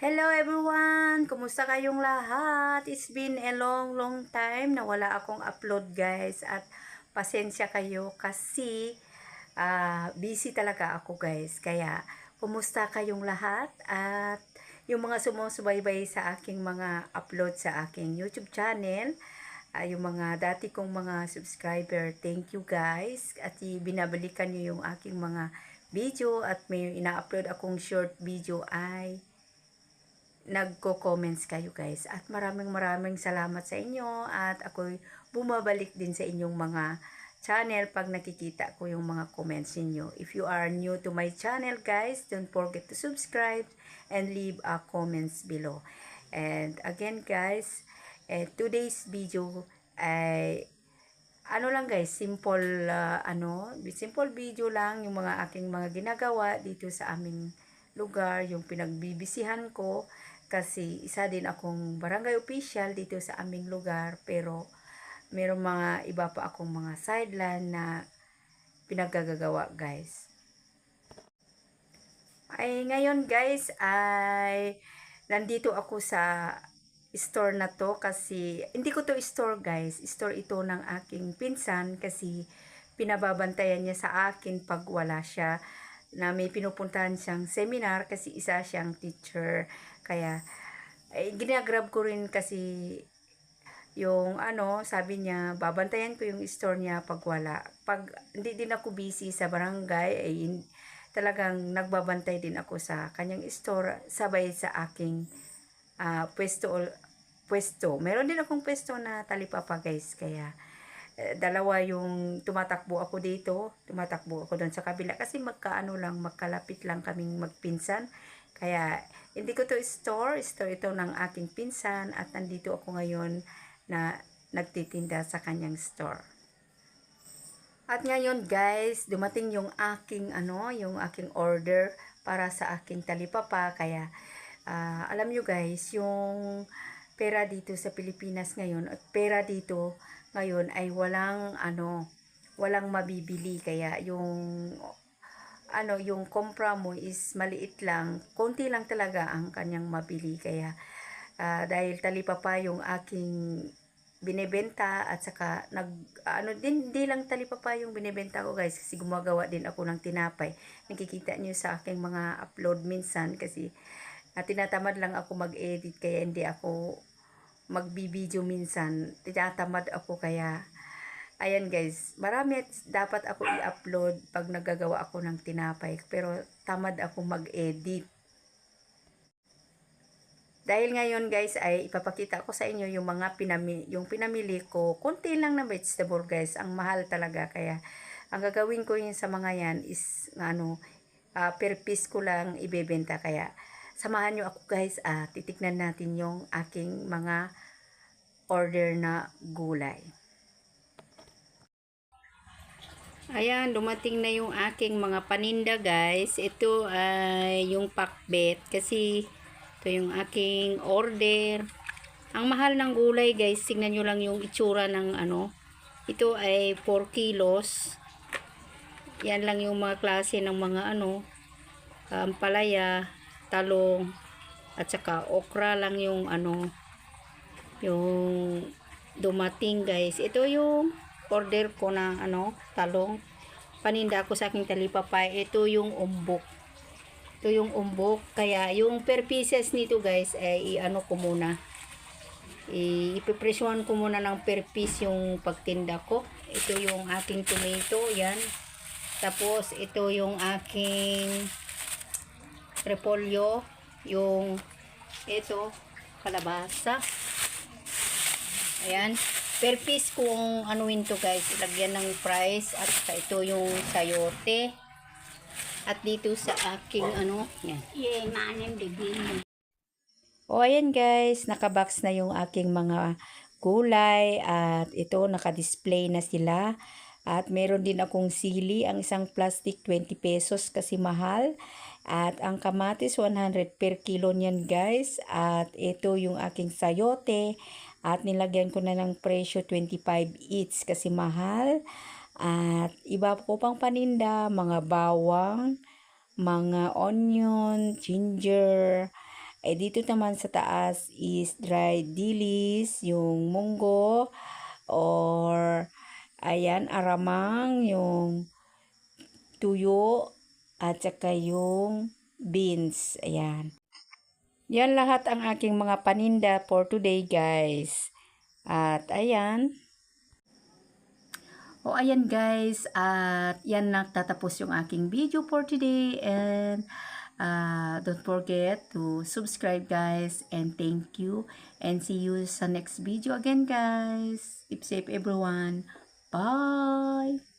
Hello everyone! Kumusta kayong lahat? It's been a long long time na wala akong upload guys at pasensya kayo kasi ah, busy talaga ako guys. Kaya kumusta kayong lahat at yung mga sumusubaybay sa aking mga upload sa aking YouTube channel ah, yung mga dati kong mga subscriber, thank you guys at binabalikan niyo yung aking mga video at may ina-upload akong short video ay nagko-comments kayo guys. At maraming maraming salamat sa inyo at ako'y bumabalik din sa inyong mga channel pag nakikita ko yung mga comments ninyo. If you are new to my channel guys, don't forget to subscribe and leave a comments below. And again guys, eh, today's video ay ano lang guys, simple ah, ano, simple video lang yung mga aking mga ginagawa dito sa aming lugar, yung pinagbibisihan ko kasi isa din akong barangay official dito sa aming lugar pero merong mga iba pa akong mga sideline na pinaggagawa guys. Ay ngayon guys ay nandito ako sa store na to kasi hindi ko to store guys. Store ito ng aking pinsan kasi pinababantayan niya sa akin pag wala siya na may pinupuntahan siyang seminar kasi isa siyang teacher. Kaya eh, ginagrab ko rin kasi yung ano, sabi niya, babantayan ko yung store niya pag wala. Pag hindi din ako busy sa barangay, ay hin- talagang nagbabantay din ako sa kanyang store sabay sa aking ah, pwesto pwesto. Meron din akong pwesto na talipapa guys, kaya eh, dalawa yung tumatakbo ako dito, tumatakbo ako doon sa kabila kasi magkaano lang, magkalapit lang kaming magpinsan. Kaya hindi ko to store, store ito ng aking pinsan at nandito ako ngayon na nagtitinda sa kanyang store. At ngayon guys, dumating yung aking ano, yung aking order para sa aking talipapa kaya ah, alam nyo guys, yung pera dito sa Pilipinas ngayon at pera dito ngayon ay walang ano, walang mabibili kaya yung ano, yung kompra mo is maliit lang, konti lang talaga ang kanyang mabili. Kaya ah, dahil talipapa yung aking binebenta at saka nag ano din di lang talipapa yung binebenta ko guys kasi gumagawa din ako ng tinapay. Nakikita niyo sa aking mga upload minsan kasi ah, tinatamad lang ako mag-edit kaya hindi ako magbibideo minsan. Tinatamad ako kaya ayan guys marami at dapat ako i-upload pag nagagawa ako ng tinapay pero tamad ako mag-edit dahil ngayon guys ay ipapakita ko sa inyo yung mga pinami yung pinamili ko. Konti lang na vegetable guys. Ang mahal talaga kaya ang gagawin ko yun sa mga yan is ano ah, per piece ko lang ibebenta kaya samahan nyo ako guys ah, titignan natin yung aking mga order na gulay. Ayan, dumating na yung aking mga paninda guys. Ito ay yung pakbet kasi ito yung aking order. Ang mahal ng gulay guys, tingnan nyo lang yung itsura ng ano. Ito ay 4 kilos. Yan lang yung mga klase ng mga ano. Um, palaya, talong, at saka okra lang yung ano. Yung dumating guys. Ito yung order ko ng ano, talong. Paninda ko sa aking talipapay. Ito yung umbok. Ito yung umbok. Kaya yung per pieces nito guys, ay i-ano ko muna. I- ipipresyohan ko muna ng per piece yung pagtinda ko. Ito yung aking tomato. Yan. Tapos ito yung aking repolyo. Yung ito, kalabasa. Ayan. Per piece kung anuin to guys, ilagyan ng price at ito yung sayote. At dito sa aking ano, yan. Ye, manim digin. O ayan guys, nakabox na yung aking mga gulay at ito naka-display na sila. At meron din akong sili, ang isang plastic 20 pesos kasi mahal. At ang kamatis 100 per kilo niyan guys. At ito yung aking sayote. At nilagyan ko na ng presyo 25 each kasi mahal. At iba ko pang paninda, mga bawang, mga onion, ginger, Ay dito naman sa taas is dried dilis, yung munggo, or ayan, aramang, yung tuyo, at saka yung beans. Ayan. Yan lahat ang aking mga paninda for today, guys. At ayan. O ayan guys, at yan nagtatapos yung aking video for today and uh, don't forget to subscribe guys and thank you and see you sa next video again guys. Keep safe everyone. Bye!